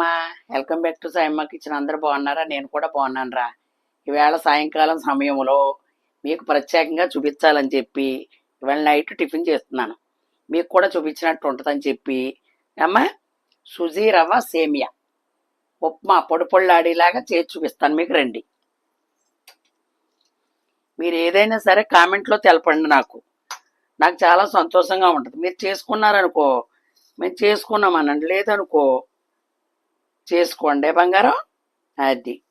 అమ్మా welcome back to Sayamma kitchen. అందరూ బాగున్నారా? నేను కూడా బాగున్నాను రా ఈవేళ సాయంకాలం సమయంలో మీకు ప్రత్యేకంగా చూపించాలని చెప్పి ఇవాళ నైట్ టిఫిన్ చేస్తున్నాను. మీకు కూడా చూపించినట్టు ఉంటుందని చెప్పి అమ్మా సుజీ రవ్వ సేమియా. ఉప్మా పొడి పొళ్ళాడేలాగా చేసి చూపిస్తాను మీకు రండి. మీరు ఏదైనా సరే కామెంట్లో తెలపండి నాకు. నాకు చాలా సంతోషంగా ఉంటుంది. మీరు చేసుకున్నారనుకో మేము చేసుకున్నామనండి. లేదనుకో చేసుకోండి బంగారం? అది.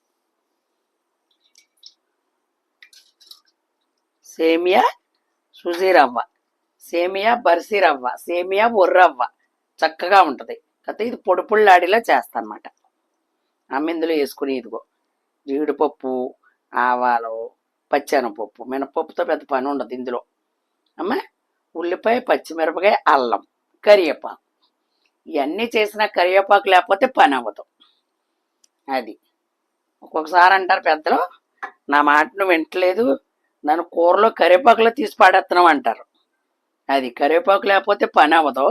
సేమియా సుజీ రవ్వ సేమియా బర్సీ రవ్వ సేమియా ఒర్రవ్వ. చక్కగా ఉంటుంది. కాకపోతే ఇది పొడి పొళ్ళాడిలా చేస్తానమాట. అమ్మ ఇందులో వేసుకుని ఇదిగో జీడిపప్పు ఆవాలు పచ్చెనపప్పు మినపప్పుతో పెద్ద పని ఉండదు ఇందులో. అమ్మ ఉల్లిపాయ పచ్చిమిరపకాయ అల్లం కరివేపాకు. ఇవన్నీ చేసిన కరివేపాకు లేకపోతే పని అవ్వదు. అది. ఒక్కొక్కసారి అంటారు పెద్దలు నా మాటను వింటలేదు నన్ను కూరలో కరివేపాకులో తీసి పాడేస్తున్నాం అంటారు. అది కరివేపాకు లేకపోతే పని అవ్వదు.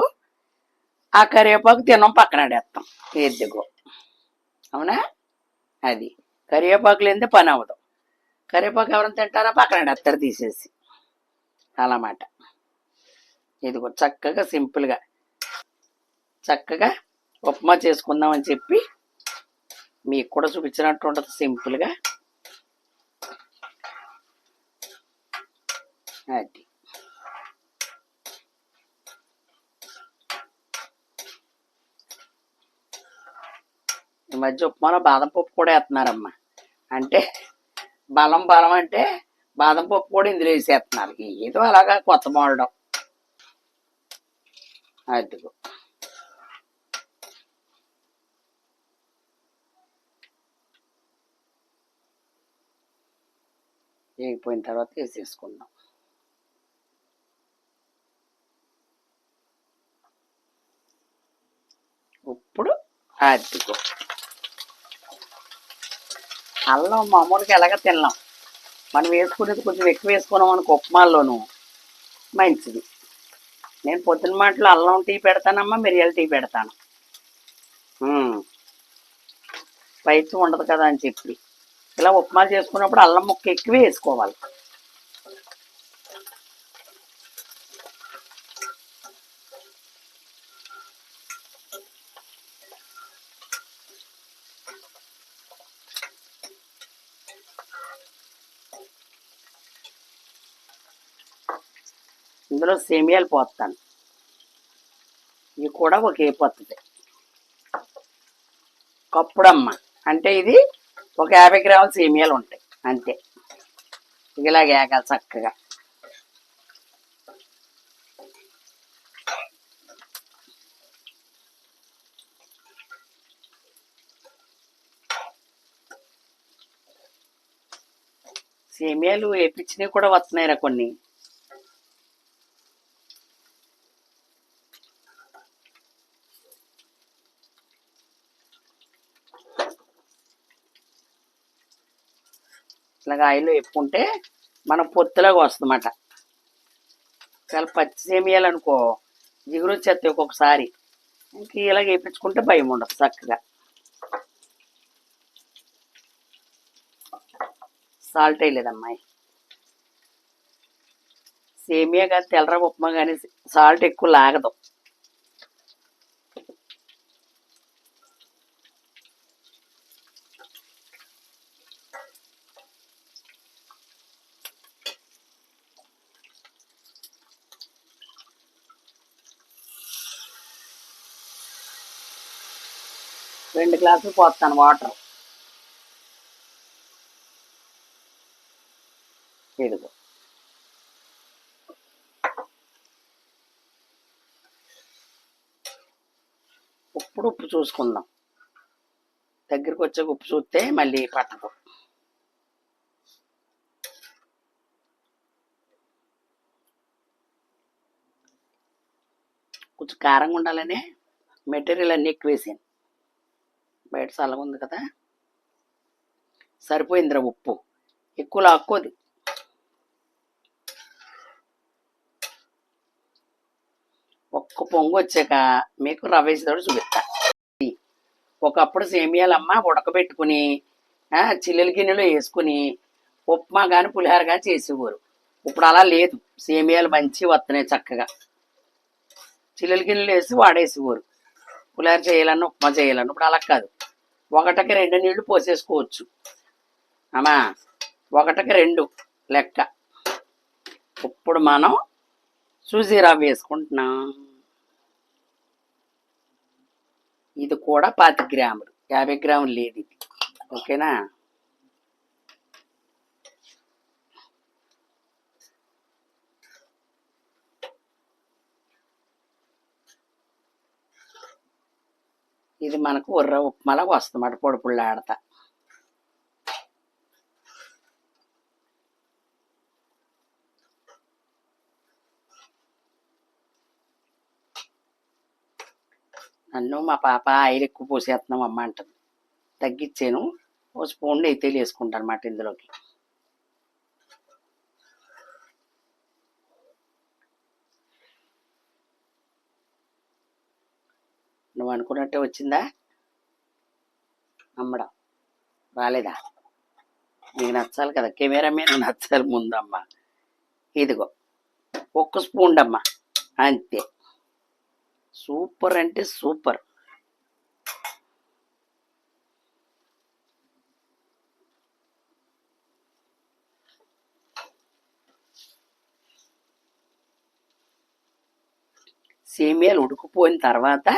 ఆ కరివేపాకు తినం పక్కన ఆడేస్తాం ఎద్దుగో అవునా? అది. కరివేపాకు లేనిదే పని అవ్వదు. కరివేపాకు ఎవరైనా తింటారా పక్కన ఆడేస్తారు తీసేసి. అలామాట. ఇదిగో చక్కగా సింపుల్గా. చక్కగా ఉప్మా చేసుకుందామని చెప్పి మీకు కూడా చూపించినట్టు ఉంటుంది సింపుల్గా అది. ఈ మధ్య ఉప్మాలో బాదం పప్పు కూడా వేస్తున్నారమ్మా. అంటే బలం బలం అంటే బాదం పప్పు కూడా ఇందులో వేసేస్తున్నారు. ఏదో అలాగా కొత్త మోడడం అదిగో. వేగిపోయిన తర్వాత వేసేసుకుందాం ఇప్పుడు అదిగో అల్లం మామూలుగా ఎలాగ తిన్నాం మనం వేసుకునేది కొంచెం ఎక్కువ వేసుకున్నాం అనుకో ఉప్మాల్లోనూ మంచిది నేను పొద్దున మాటలో అల్లం టీ పెడతానమ్మా మిరియాల టీ పెడతాను. ఉమ్. ఉండదు కదా అని చెప్పి. ఇలా ఉప్మా చేసుకున్నప్పుడు అల్లం ముక్క ఎక్కువ వేసుకోవాలి. ఇందులో సేమియాలు పోస్తాను. ఇవి కూడా ఒకే పద్ధతి కప్పుడమ్మ. అంటే ఇది ఒక యాభై గ్రాముల సేమియాలు ఉంటాయి. అంతే. ఇలాగ వేగాలి చక్కగా. సేమియాలు వేపించినవి కూడా వస్తున్నాయిరా కొన్ని. ఇట్లాగా ఆయిల్ వేపుకుంటే మనం పొత్తులాగా వస్తుందన్నమాట. చాలా పచ్చి సేమియాలనుకో జిగురు వచ్చేస్తాయి ఒక్కొక్కసారి ఇంక ఇలాగ వేపించుకుంటే భయం ఉండదు చక్కగా. సాల్ట్ వేయలేదమ్మాయి సేమియా కానీ తెల్లరా ఉప్మా కానీ సాల్ట్ ఎక్కువ లాగదు. రెండు గ్లాసులు పోస్తాను వాటర్. ఇదిగో. ఇప్పుడు ఉప్పు చూసుకుందాం. దగ్గరికి వచ్చే ఉప్పు చూస్తే మళ్ళీ పట్టదు. కొంచెం కారంగా ఉండాలనే మెటీరియల్ అన్నీ ఎక్కువ వేసాను బయట చల్లగా ఉంది కదా. సరిపోయిందిరా ఉప్పు. ఎక్కువ లాక్కోది. ఒక్క పొంగు వచ్చాక మీకు రవ్వ వేసేటప్పుడు చూపిస్తా. ఒకప్పుడు సేమియాలమ్మ ఉడకబెట్టుకుని ఆ, గిన్నెలో వేసుకుని ఉప్మా కానీ పులిహార కానీ చేసేవారు. ఇప్పుడు అలా లేదు. సేమియాలు మంచి వస్తున్నాయి చక్కగా. చిల్లుల గిన్నెలు వేసి వాడేసేవారు. పులిహార చేయాలన్నా ఉప్మా చేయాలన్నా ఇప్పుడు అలా కాదు. ఒకటికి రెండు నీళ్ళు పోసేసుకోవచ్చు. అమ్మా ఒకటికి రెండు లెక్క. ఇప్పుడు మనం సూజీ రవ్వ వేసుకుంటున్నాం. ఇది కూడా పాతి గ్రాములు. యాభై గ్రాములు లేదు ఇది. ఓకేనా? ఇది మనకు ఉర్ర ఉప్మాలాగా వస్తుందన్నమాట పొడి పుల్ల నన్ను మా పాప ఆయిల్ ఎక్కువ పోసేస్తున్నాం అమ్మ అంటుంది. తగ్గించాను ఓ స్పూన్ నెయ్యి తేలి వేసుకుంటాను అన్నమాట ఇందులోకి. నువ్వు అనుకున్నట్టే వచ్చిందా? అమ్మడం రాలేదా? నీకు నచ్చాలి కదా. కెమెరా మీద నచ్చాలి ముందమ్మా. ఇదిగో. ఒక్క స్పూన్ అమ్మా అంతే. సూపర్ అంటే సూపర్. సేమియాలు ఉడికిపోయిన తర్వాత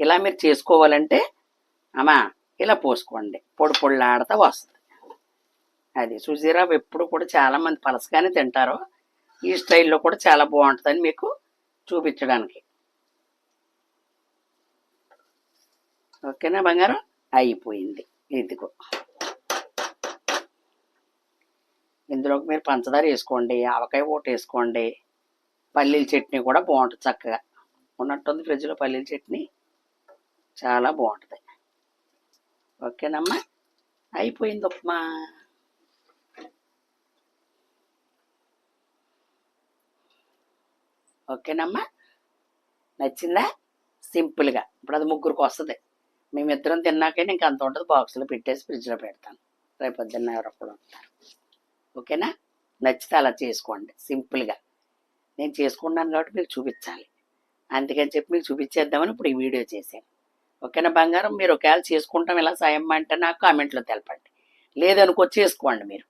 ఇలా మీరు చేసుకోవాలంటే అమ్మా ఇలా పోసుకోండి. పొడి పొడిలాడతా వస్తుంది. అది సుజీరావు ఎప్పుడు కూడా చాలామంది పలసగానే తింటారు. ఈ స్టైల్లో కూడా చాలా బాగుంటుందని మీకు చూపించడానికి. ఓకేనా బంగారం? అయిపోయింది. ఇదిగో. ఇందులోకి మీరు పంచదార వేసుకోండి ఆవకాయ ఓటు వేసుకోండి. పల్లీల చట్నీ కూడా బాగుంటుంది చక్కగా. ఉన్నట్టుంది ఫ్రిడ్జ్లో పల్లీల చట్నీ. చాలా బాగుంటుంది. ఓకేనమ్మా? అయిపోయింది ఉప్మా. ఓకేనమ్మా? నచ్చిందా? సింపుల్గా. ఇప్పుడు అది ముగ్గురికి వస్తుంది. మేమిద్దరం తిన్నాకనే ఇంక అంత ఉంటుంది. బాక్స్లో పెట్టేసి ఫ్రిడ్జ్లో పెడతాను. రేపు పొద్దున్న ఎవరొకడు ఉంటారు. ఓకేనా? నచ్చితే అలా చేసుకోండి. సింపుల్గా. నేను చేసుకున్నాను కాబట్టి మీకు చూపించాలి. అందుకని చెప్పి మీకు చూపించేద్దామని ఇప్పుడు ఈ వీడియో చేశాను. ఓకేనా బంగారం? మీరు ఒకవేళ చేసుకుంటాం ఇలా సాయం అంటే నాకు కామెంట్లో తెలపండి. లేదనుకో చేసుకోండి మీరు.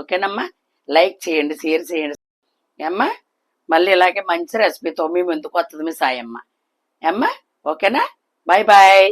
ఓకేనమ్మా? లైక్ చేయండి షేర్ చేయండి. ఏమ్మా? మళ్ళీ ఇలాగే మంచి రెసిపీతో మేము ఎందుకు వస్తుంది మీ సాయమ్మ. ఏమ్మా? ఓకేనా? Bye bye.